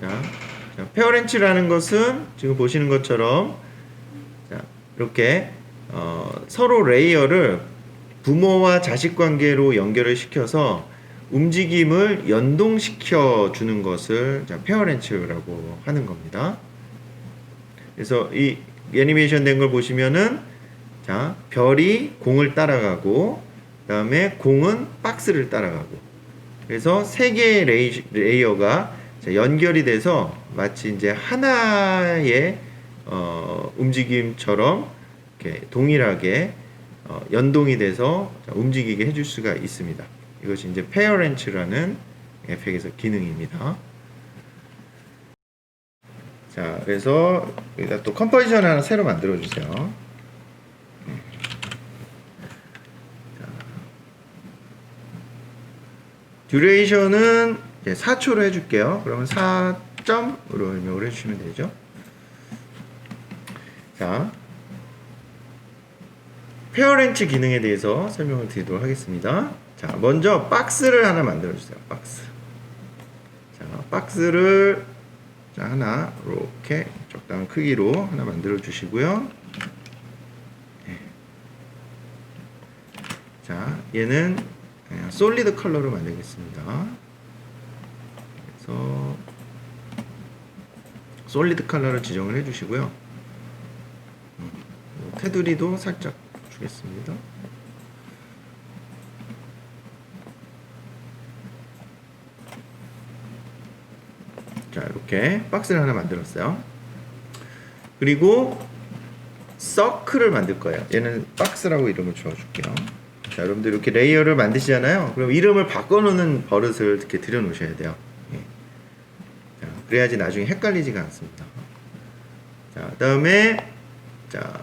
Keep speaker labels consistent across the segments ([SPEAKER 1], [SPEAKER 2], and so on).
[SPEAKER 1] 자, 자 페어렌치라는 것은 지금 보시는 것처럼 자, 이렇게 어, 서로 레이어를 부모와 자식 관계로 연결을 시켜서 움직임을 연동시켜 주는 것을 자, 페어렌츠라고 하는 겁니다. 그래서 이 애니메이션 된 걸 보시면은 자, 별이 공을 따라가고 그다음에 공은 박스를 따라가고 그래서 세 개의 레이, 레이어가 자, 연결이 돼서 마치 이제 하나의 어, 움직임처럼 이렇게 동일하게 어, 연동이 돼서 자, 움직이게 해줄 수가 있습니다. 이것이 이제 페어렌츠라는 에펙에서 기능입니다. 자, 그래서 여기다 또 컴포지션 하나 새로 만들어 주세요. 듀레이션은 이제 4초로 해줄게요. 그러면 4점으로 입력을 해주시면 되죠. 자, 페어렌치 기능에 대해서 설명을 드리도록 하겠습니다. 자, 먼저 박스를 하나 만들어 주세요. 박스. 자, 박스를 자, 하나 이렇게 적당한 크기로 하나 만들어 주시고요. 네. 자, 얘는 솔리드 컬러로 만들겠습니다. 그래서 솔리드 컬러를 지정을 해주시고요. 음, 테두리도 살짝 주겠습니다. 자, 이렇게 박스를 하나 만들었어요. 그리고 서클을 만들 거예요. 얘는 박스라고 이름을 주어줄게요. 자, 여러분들 이렇게 레이어를 만드시잖아요. 그럼 이름을 바꿔놓는 버릇을 이렇게 들여놓으셔야 돼요. 그래야지 나중에 헷갈리지가 않습니다. 자, 그 다음에 자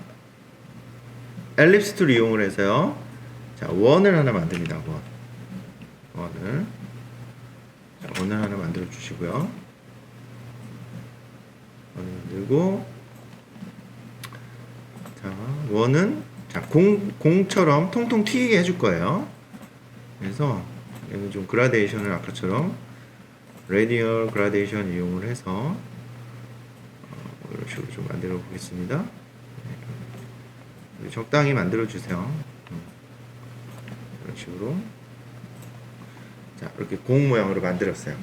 [SPEAKER 1] 엘립스 툴 이용을 해서요. 자, 원을 하나 만듭니다. 원. 원을 자, 원을 하나 만들어 주시고요. 원을 만들고 자, 원은 자, 공, 공처럼 통통 튀기게 해줄 거예요. 그래서 얘는 좀 그라데이션을 아까처럼 레디얼 그라데이션 이용을 해서 어, 이런 식으로 좀 만들어 보겠습니다. 네. 적당히 만들어 주세요. 음. 이런 식으로 자 이렇게 공 모양으로 만들었어요.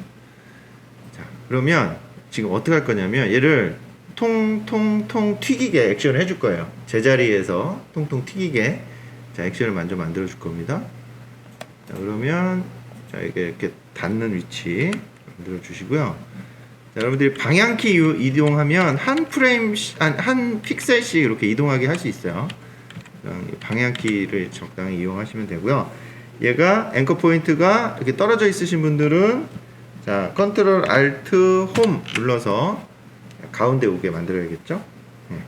[SPEAKER 1] 자 그러면 지금 어떻게 할 거냐면 얘를 통통통 튀기게 액션을 해줄 거예요. 제자리에서 통통 튀기게 자 액션을 먼저 만들어 줄 겁니다. 자 그러면 자 이게 이렇게 닿는 위치 만들어 주시고요. 자, 여러분들이 방향키 유- 이동하면 한 프레임 한, 한 픽셀씩 이렇게 이동하게 할 수 있어요. 방향키를 적당히 이용하시면 되고요. 얘가 앵커 포인트가 이렇게 떨어져 있으신 분들은 자 컨트롤 알트 홈 눌러서 가운데 오게 만들어야겠죠. 네.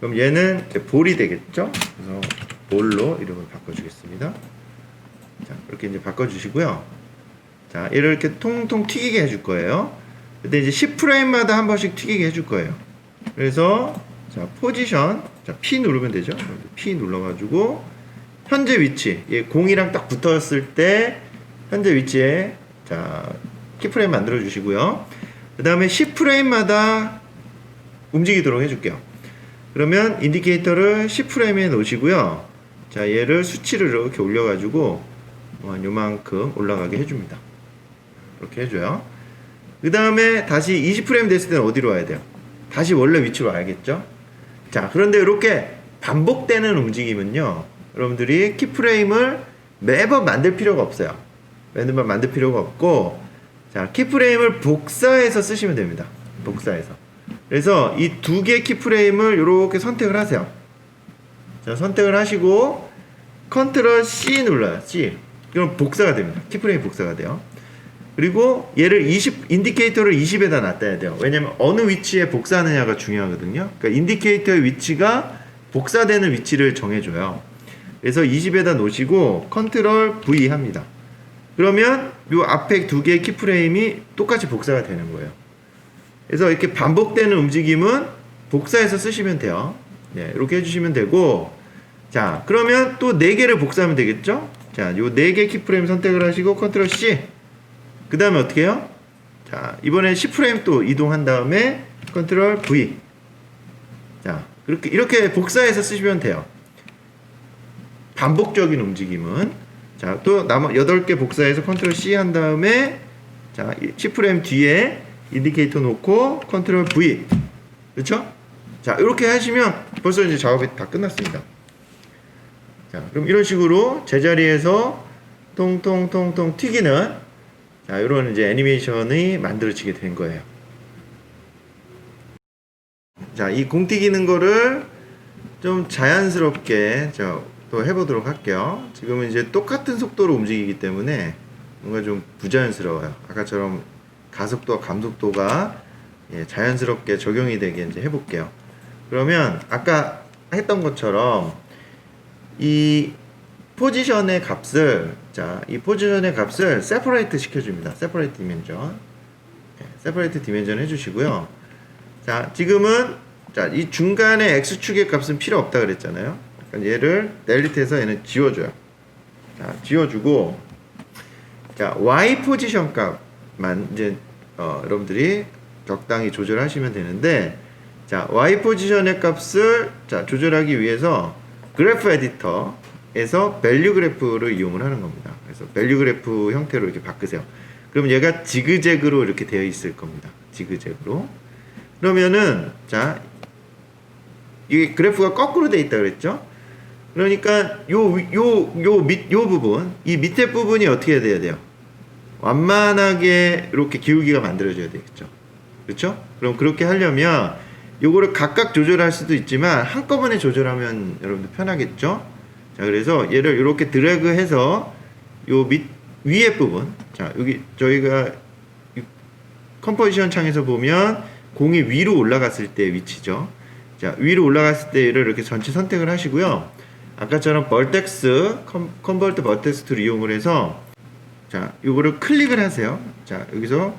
[SPEAKER 1] 그럼 얘는 볼이 되겠죠. 그래서 볼로 이름을 바꿔주겠습니다. 자 이렇게 이제 바꿔주시고요. 자 이렇게 통통 튀기게 해줄 거예요. 근데 이제 10프레임마다 한 번씩 튀기게 해줄 거예요. 그래서 자 포지션 자 P 누르면 되죠. P 눌러가지고 현재 위치 얘 공이랑 딱 붙었을 때 현재 위치에 자 키프레임 만들어 주시고요. 그 다음에 10프레임마다 움직이도록 해줄게요. 그러면 인디케이터를 10프레임에 놓으시고요. 자 얘를 수치를 이렇게 올려가지고 뭐한 요만큼 올라가게 해줍니다. 이렇게 해줘요. 그 다음에 다시 20프레임 됐을 때는 어디로 와야 돼요? 다시 원래 위치로 와야겠죠? 자, 그런데 이렇게 반복되는 움직임은요, 여러분들이 키프레임을 매번 만들 필요가 없어요. 매번 만들 필요가 없고, 자, 키프레임을 복사해서 쓰시면 됩니다. 복사해서. 그래서 이 두개 키프레임을 이렇게 선택을 하세요. 자, 선택을 하시고, 컨트롤 C 눌러요. C. 그럼 복사가 됩니다. 키프레임 복사가 돼요. 그리고 얘를 20 인디케이터를 20에다 놔둬야 돼요. 왜냐면 어느 위치에 복사하느냐가 중요하거든요. 그러니까 인디케이터의 위치가 복사되는 위치를 정해줘요. 그래서 20에다 놓으시고 컨트롤 V 합니다. 그러면 요 앞에 두 개의 키프레임이 똑같이 복사가 되는 거예요. 그래서 이렇게 반복되는 움직임은 복사해서 쓰시면 돼요. 네, 이렇게 해주시면 되고, 자, 그러면 또 네 개를 복사하면 되겠죠? 자, 요 네 개 키프레임 선택을 하시고 컨트롤 C. 그 다음에 어떻게 해요? 자, 이번엔 10프레임 또 이동한 다음에 컨트롤 V. 자, 이렇게 이렇게 복사해서 쓰시면 돼요. 반복적인 움직임은 자, 또 남아 8개 복사해서 컨트롤 C 한 다음에 자, 10프레임 뒤에 인디케이터 놓고 컨트롤 V. 그렇죠? 자, 이렇게 하시면 벌써 이제 작업이 다 끝났습니다. 자, 그럼 이런 식으로 제자리에서 통통통통 튀기는 자, 이런 이제 애니메이션이 만들어지게 된 거예요. 자, 이 공 튀기는 거를 좀 자연스럽게 자, 또 해보도록 할게요. 지금은 이제 똑같은 속도로 움직이기 때문에 뭔가 좀 부자연스러워요. 아까처럼 가속도와 감속도가 예, 자연스럽게 적용이 되게 이제 해볼게요. 그러면 아까 했던 것처럼 이 포지션의 값을 자, 이 포지션의 값을 세퍼레이트 시켜 줍니다. 세퍼레이트 디멘전. 세퍼레이트 디멘전 해 주시고요. 자, 지금은 자, 이 중간에 x축의 값은 필요 없다 그랬잖아요. 그러니까 얘를 델리트해서 얘는 지워 줘요. 자, 지워 주고 자, y 포지션 값만 이제 어, 여러분들이 적당히 조절하시면 되는데 자, y 포지션의 값을 자, 조절하기 위해서 그래프 에디터 에서 밸류 그래프를 이용을 하는 겁니다. 그래서 밸류 그래프 형태로 이렇게 바꾸세요. 그럼 얘가 지그재그로 이렇게 되어 있을 겁니다. 지그재그로. 그러면은 자, 이 그래프가 거꾸로 돼 있다 그랬죠? 그러니까 요 요 요 밑 요 부분, 이 밑에 부분이 어떻게 돼야 돼요? 완만하게 이렇게 기울기가 만들어져야 되겠죠. 그렇죠? 그럼 그렇게 하려면 요거를 각각 조절할 수도 있지만 한꺼번에 조절하면 여러분들 편하겠죠? 자, 그래서 얘를 이렇게 드래그해서 요 밑 위에 부분, 자 여기 저희가 이 컴포지션 창에서 보면 공이 위로 올라갔을 때 위치죠. 자 위로 올라갔을 때 얘를 이렇게 전체 선택을 하시고요. 아까처럼 벌텍스 컨버트 버텍스 툴 이용을 해서 자 요거를 클릭을 하세요. 자 여기서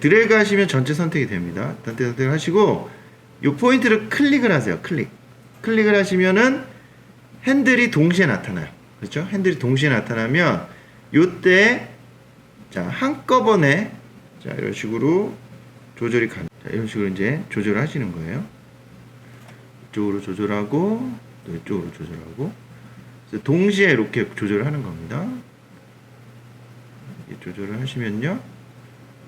[SPEAKER 1] 드래그 하시면 전체 선택이 됩니다. 전체 선택을 하시고 요 포인트를 클릭을 하세요. 클릭. 클릭을 하시면은 핸들이 동시에 나타나요. 그렇죠? 핸들이 동시에 나타나면 요때 자 한꺼번에 자 이런 식으로 조절이 가. 자 이런 식으로 이제 조절을 하시는 거예요. 이쪽으로 조절하고 또 이쪽으로 조절하고 동시에 이렇게 조절을 하는 겁니다. 이 조절을 하시면요.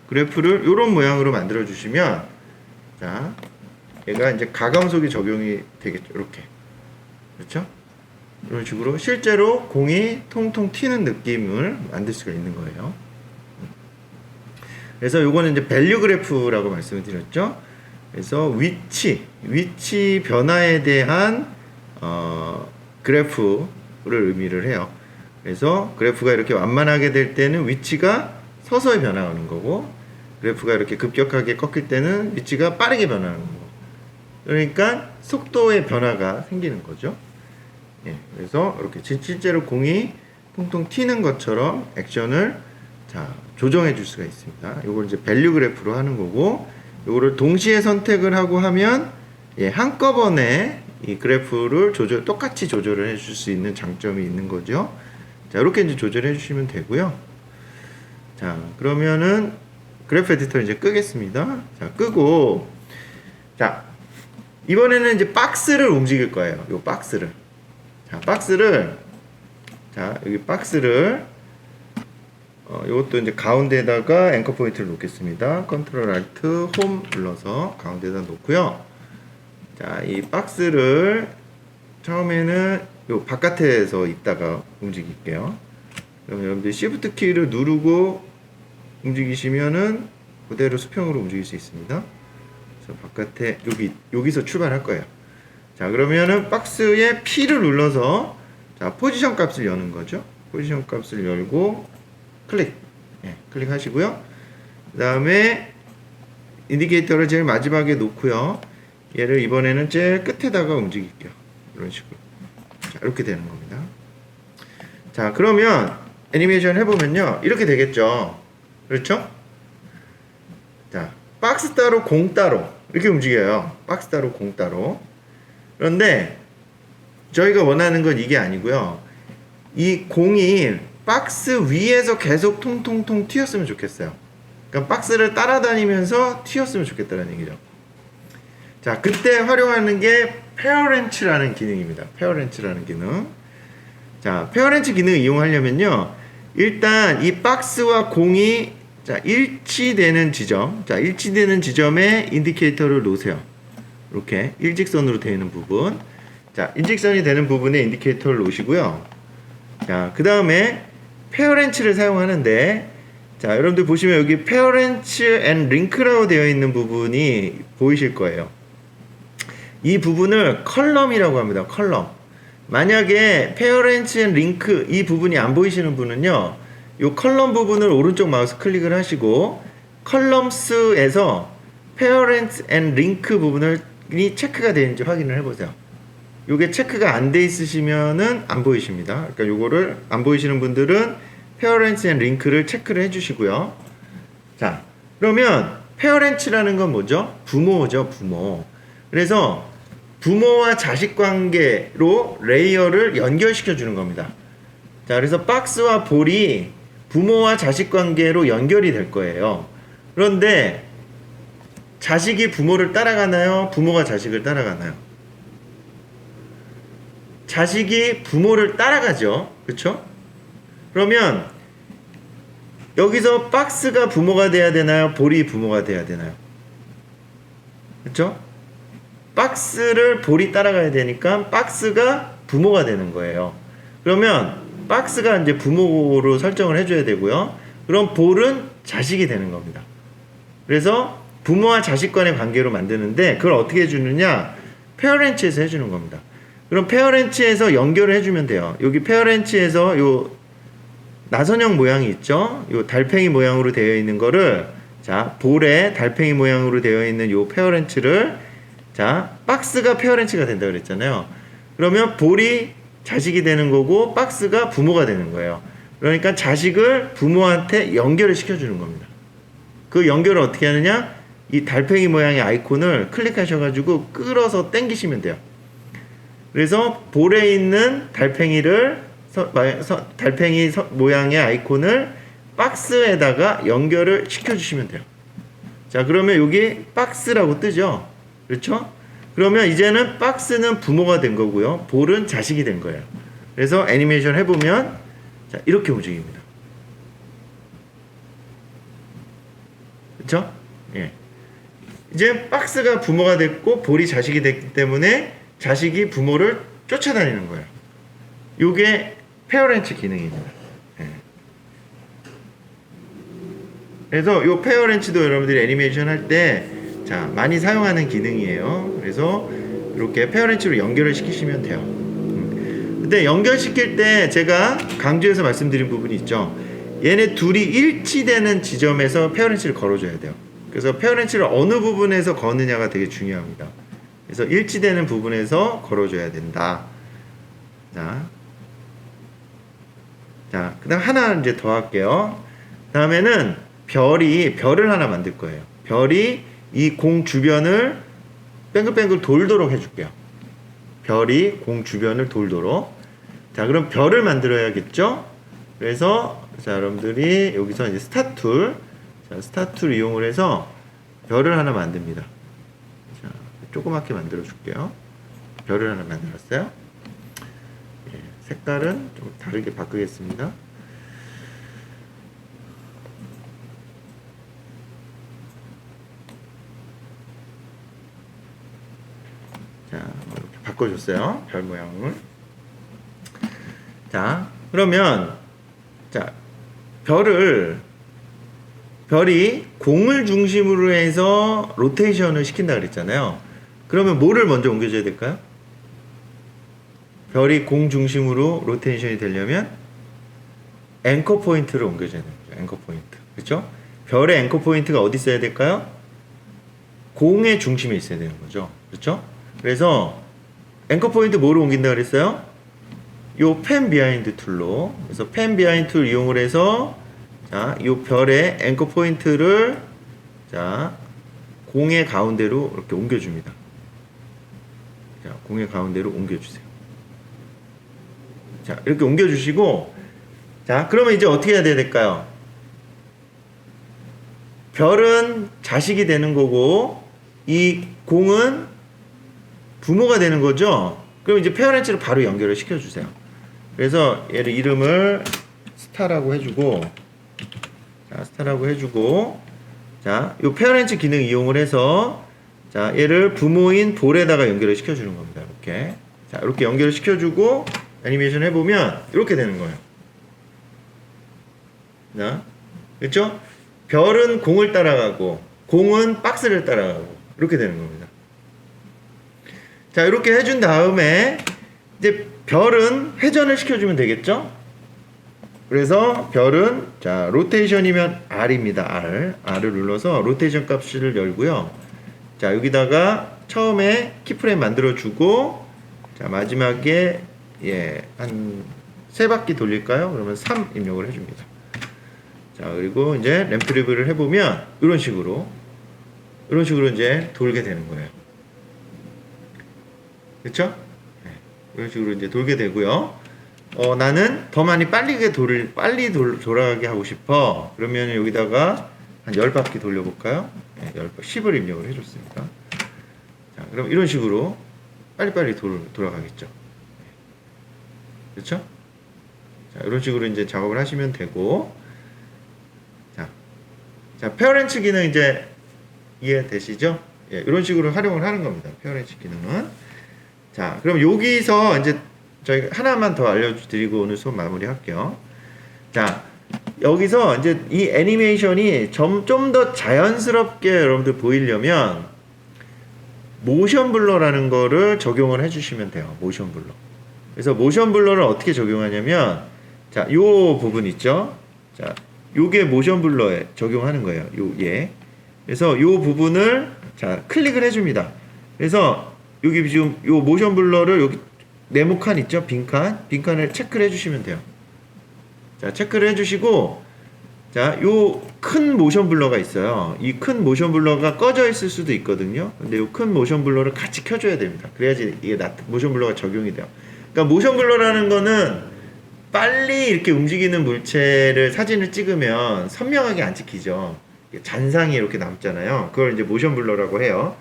[SPEAKER 1] 그래프를 이런 모양으로 만들어 주시면 자 얘가 이제 가감속이 적용이 되겠죠. 이렇게. 그렇죠? 이런 식으로 실제로 공이 통통 튀는 느낌을 만들 수가 있는 거예요. 그래서 요거는 이제 밸류 그래프라고 말씀을 드렸죠. 그래서 위치, 위치 변화에 대한 어, 그래프를 의미를 해요. 그래서 그래프가 이렇게 완만하게 될 때는 위치가 서서히 변화하는 거고 그래프가 이렇게 급격하게 꺾일 때는 위치가 빠르게 변하는 거고 그러니까 속도의 변화가 생기는 거죠. 예, 그래서 이렇게 진- 실제로 공이 통통 튀는 것처럼 액션을 자 조정해 줄 수가 있습니다. 이걸 이제 밸류 그래프로 하는 거고, 이거를 동시에 선택을 하고 하면 예, 한꺼번에 이 그래프를 조절 똑같이 조절을 해 줄 수 있는 장점이 있는 거죠. 자 이렇게 이제 조절해 주시면 되고요. 자 그러면은 그래프 에디터 이제 끄겠습니다. 자 끄고 자 이번에는 이제 박스를 움직일 거예요. 요 박스를. 자, 박스를 자, 여기 박스를 어, 이것도 이제 가운데다가 앵커 포인트를 놓겠습니다. 컨트롤 알트 홈 눌러서 가운데다 놓고요. 자, 이 박스를 처음에는 요 바깥에서 있다가 움직일게요. 그럼 여러분들 시프트 키를 누르고 움직이시면은 그대로 수평으로 움직일 수 있습니다. 그래서 바깥에 여기 여기서 출발할 거예요. 자 그러면은 박스에 P를 눌러서 자 포지션 값을 여는 거죠. 포지션 값을 열고 클릭, 예, 클릭하시고요. 그 다음에 인디케이터를 제일 마지막에 놓고요. 얘를 이번에는 제일 끝에다가 움직일게요. 이런 식으로. 자 이렇게 되는 겁니다. 자 그러면 애니메이션 해보면요 이렇게 되겠죠. 그렇죠? 자 박스 따로 공 따로 이렇게 움직여요. 박스 따로 공 따로. 그런데 저희가 원하는 건 이게 아니고요. 이 공이 박스 위에서 계속 통통통 튀었으면 좋겠어요. 그러니까 박스를 따라다니면서 튀었으면 좋겠다는 얘기죠. 자, 그때 활용하는 게 페어렌치라는 기능입니다. 페어렌치라는 기능. 자, 페어렌치 기능을 이용하려면요. 일단 이 박스와 공이 자, 일치되는 지점. 자, 일치되는 지점에 인디케이터를 놓으세요. 이렇게 일직선으로 되어 있는 부분. 자, 일직선이 되는 부분에 인디케이터를 놓으시고요. 자, 그 다음에 페어렌치를 사용하는데 자, 여러분들 보시면 여기 페어렌치 앤 링크라고 되어 있는 부분이 보이실 거예요. 이 부분을 컬럼이라고 합니다. 컬럼. 만약에 페어렌치 앤 링크 이 부분이 안 보이시는 분은요. 이 컬럼 부분을 오른쪽 마우스 클릭을 하시고 컬럼스에서 페어렌트 앤 링크 부분을 이 체크가 되는지 확인을 해보세요. 요게 체크가 안 돼 있으시면은 안 보이십니다. 그러니까 요거를 안 보이시는 분들은 페어렌츠 앤 링크를 체크를 해주시고요. 자, 그러면 페어렌츠라는 건 뭐죠? 부모죠, 부모. 그래서 부모와 자식 관계로 레이어를 연결시켜 주는 겁니다. 자, 그래서 박스와 볼이 부모와 자식 관계로 연결이 될 거예요. 그런데 자식이 부모를 따라가나요? 부모가 자식을 따라가나요? 자식이 부모를 따라가죠. 그렇죠? 그러면 여기서 박스가 부모가 돼야 되나요? 볼이 부모가 돼야 되나요? 그렇죠? 박스를 볼이 따라가야 되니까 박스가 부모가 되는 거예요. 그러면 박스가 이제 부모로 설정을 해줘야 되고요. 그럼 볼은 자식이 되는 겁니다. 그래서 부모와 자식 간의 관계로 만드는데 그걸 어떻게 해주느냐? 페어렌치에서 해주는 겁니다. 그럼 페어렌치에서 연결을 해주면 돼요. 여기 페어렌치에서 요 나선형 모양이 있죠? 요 달팽이 모양으로 되어 있는 거를 자 볼에 달팽이 모양으로 되어 있는 요 페어렌치를 자 박스가 페어렌치가 된다 그랬잖아요. 그러면 볼이 자식이 되는 거고 박스가 부모가 되는 거예요. 그러니까 자식을 부모한테 연결을 시켜주는 겁니다. 그 연결을 어떻게 하느냐? 이 달팽이 모양의 아이콘을 클릭하셔가지고 끌어서 당기시면 돼요. 그래서 볼에 있는 달팽이를 서, 서, 달팽이 서, 모양의 아이콘을 박스에다가 연결을 시켜주시면 돼요. 자, 그러면 여기 박스라고 뜨죠? 그렇죠? 그러면 이제는 박스는 부모가 된 거고요. 볼은 자식이 된 거예요. 그래서 애니메이션 해보면 자, 이렇게 움직입니다. 그렇죠? 예. 이제 박스가 부모가 됐고 볼이 자식이 됐기 때문에 자식이 부모를 쫓아다니는 거예요. 요게 페어렌치 기능입니다. 예. 그래서 요 페어렌치도 여러분들이 애니메이션 할 때 자, 많이 사용하는 기능이에요. 그래서 이렇게 페어렌치로 연결을 시키시면 돼요. 음. 근데 연결시킬 때 제가 강조해서 말씀드린 부분이 있죠. 얘네 둘이 일치되는 지점에서 페어렌치를 걸어줘야 돼요. 그래서 페어렌치를 어느 부분에서 거느냐가 되게 중요합니다. 그래서 일치되는 부분에서 걸어줘야 된다. 자, 자, 그다음 하나 이제 더 할게요. 다음에는 별이 별을 하나 만들 거예요. 별이 이 공 주변을 뱅글뱅글 돌도록 해줄게요. 별이 공 주변을 돌도록. 자, 그럼 별을 만들어야겠죠? 그래서 자, 여러분들이 여기서 이제 스타 툴, 자, 스타 툴 이용을 해서 별을 하나 만듭니다. 자, 조그맣게 만들어 줄게요. 별을 하나 만들었어요. 예, 색깔은 좀 다르게 바꾸겠습니다. 자, 이렇게 바꿔줬어요. 별 모양을. 자, 그러면 자, 별을 별이 공을 중심으로 해서 로테이션을 시킨다 그랬잖아요. 그러면 뭐를 먼저 옮겨줘야 될까요? 별이 공 중심으로 로테이션이 되려면 앵커 포인트를 옮겨줘야 됩니다. 앵커 포인트. 그렇죠? 별의 앵커 포인트가 어디 있어야 될까요? 공의 중심에 있어야 되는 거죠. 그렇죠? 그래서 앵커 포인트 뭐로 옮긴다 그랬어요? 요 펜 비하인드 툴로 그래서 펜 비하인드 툴 이용을 해서 자, 요 별의 앵커 포인트를 자, 공의 가운데로 이렇게 옮겨 줍니다. 자, 공의 가운데로 옮겨 주세요. 자, 이렇게 옮겨 주시고 자, 그러면 이제 어떻게 해야 될까요? 별은 자식이 되는 거고 이 공은 부모가 되는 거죠. 그럼 이제 페어렌츠를 바로 연결을 시켜주세요. 그래서 얘를 이름을 스타라고 해주고 자 스타라고 해주고 자, 요 페어렌츠 기능 이용을 해서 자, 얘를 부모인 볼에다가 연결을 시켜주는 겁니다. 이렇게. 자, 이렇게 연결을 시켜주고 애니메이션 해보면 이렇게 되는 거예요. 자, 그렇죠? 별은 공을 따라가고 공은 박스를 따라가고 이렇게 되는 겁니다. 자, 이렇게 해준 다음에 이제 별은 회전을 시켜주면 되겠죠? 그래서 별은 자 로테이션이면 R입니다. R. R을 눌러서 로테이션 값을 열고요. 자 여기다가 처음에 키프레임 만들어 주고 자 마지막에 예한 세 바퀴 돌릴까요? 그러면 3 입력을 해줍니다. 자 그리고 이제 램프 리뷰를 해보면 이런 식으로 이런 식으로 이제 돌게 되는 거예요. 그렇죠? 네, 이런 식으로 이제 돌게 되고요. 어, 나는 더 많이 빨리 돌을 빨리 돌, 돌아가게 하고 싶어. 그러면 여기다가 한 10바퀴 돌려볼까요? 네, 10, 10을 입력을 해줬습니다. 자, 그럼 이런 식으로 빨리빨리 돌, 돌아가겠죠. 그렇죠? 자, 이런 식으로 이제 작업을 하시면 되고, 자, 자, 페어렌츠 기능 이제 이해되시죠? 예, 이런 식으로 활용을 하는 겁니다. 페어렌츠 기능은. 자, 그럼 여기서 이제 저희 하나만 더 알려드리고 오늘 수업 마무리할게요. 자, 여기서 이제 이 애니메이션이 좀 더 자연스럽게 여러분들 보이려면 모션 블러라는 거를 적용을 해주시면 돼요. 모션 블러. 그래서 모션 블러를 어떻게 적용하냐면 자, 요 부분 있죠? 자, 요게 모션 블러에 적용하는 거예요. 요 예. 그래서 요 부분을 자, 클릭을 해 줍니다. 그래서 여기 지금 요 모션 블러를 여기 네모 칸 있죠? 빈 칸. 빈 칸을 체크를 해 주시면 돼요. 자, 체크를 해 주시고 자, 요 큰 모션 블러가 있어요. 이 큰 모션 블러가 꺼져 있을 수도 있거든요. 근데 요 큰 모션 블러를 같이 켜줘야 됩니다. 그래야지 이게 나, 모션 블러가 적용이 돼요. 그러니까 모션 블러라는 거는 빨리 이렇게 움직이는 물체를 사진을 찍으면 선명하게 안 찍히죠. 잔상이 이렇게 남잖아요. 그걸 이제 모션 블러라고 해요.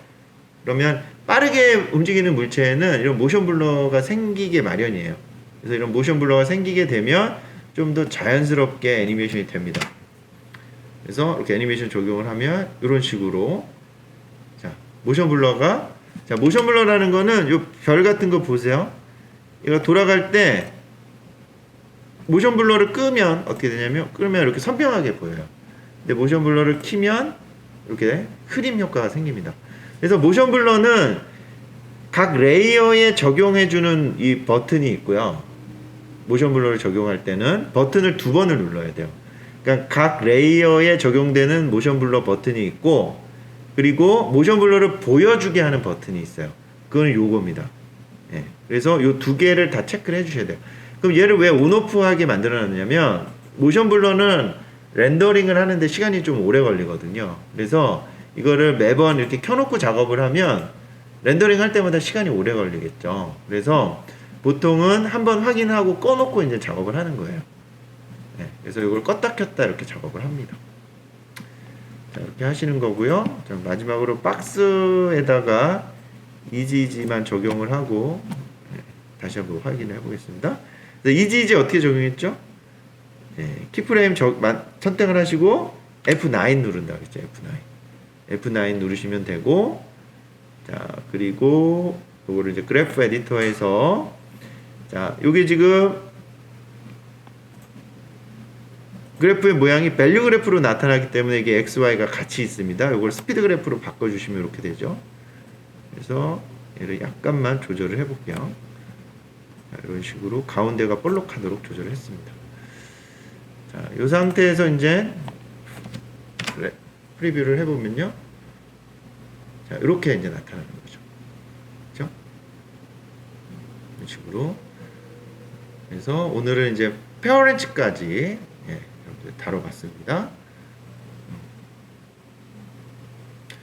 [SPEAKER 1] 그러면 빠르게 움직이는 물체에는 이런 모션 블러가 생기게 마련이에요. 그래서 이런 모션 블러가 생기게 되면 좀 더 자연스럽게 애니메이션이 됩니다. 그래서 이렇게 애니메이션 적용을 하면 이런 식으로 자 모션 블러가 자 모션 블러라는 거는 요 별 같은 거 보세요. 이거 돌아갈 때 모션 블러를 끄면 어떻게 되냐면 끄면 이렇게 선명하게 보여요. 근데 모션 블러를 키면 이렇게 흐림 효과가 생깁니다. 그래서 모션 블러는 각 레이어에 적용해주는 이 버튼이 있고요. 모션 블러를 적용할 때는 버튼을 두 번을 눌러야 돼요. 그러니까 각 레이어에 적용되는 모션 블러 버튼이 있고 그리고 모션 블러를 보여주게 하는 버튼이 있어요. 그거는 요겁니다. 예. 그래서 요두 개를 다 체크를 해주셔야 돼요. 그럼 얘를 왜 온오프하게 만들어놨냐면 모션 블러는 렌더링을 하는데 시간이 좀 오래 걸리거든요. 그래서 이거를 매번 이렇게 켜놓고 작업을 하면 렌더링 할 때마다 시간이 오래 걸리겠죠. 그래서 보통은 한번 확인하고 꺼놓고 이제 작업을 하는 거예요. 네, 그래서 이걸 껐다 켰다 이렇게 작업을 합니다. 자, 이렇게 하시는 거고요. 자, 마지막으로 박스에다가 이지이지만 적용을 하고 네, 다시 한번 확인을 해보겠습니다. 이지이지 어떻게 적용했죠? 네, 키프레임 적, 만, 선택을 하시고 F9 누른다 그랬죠. F9. F9 누르시면 되고 자 그리고 이거를 이제 그래프 에디터에서 자 요게 지금 그래프의 모양이 밸류 그래프로 나타나기 때문에 이게 x, y가 같이 있습니다. 이걸 스피드 그래프로 바꿔주시면 이렇게 되죠. 그래서 얘를 약간만 조절을 해볼게요. 자, 이런 식으로 가운데가 볼록하도록 조절을 했습니다. 자, 이 상태에서 이제 그래, 프리뷰를 해보면요. 자, 이렇게 이제 나타나는 거죠. 그죠? 이런 식으로. 그래서 오늘은 이제 페어렌치까지 예, 다뤄봤습니다.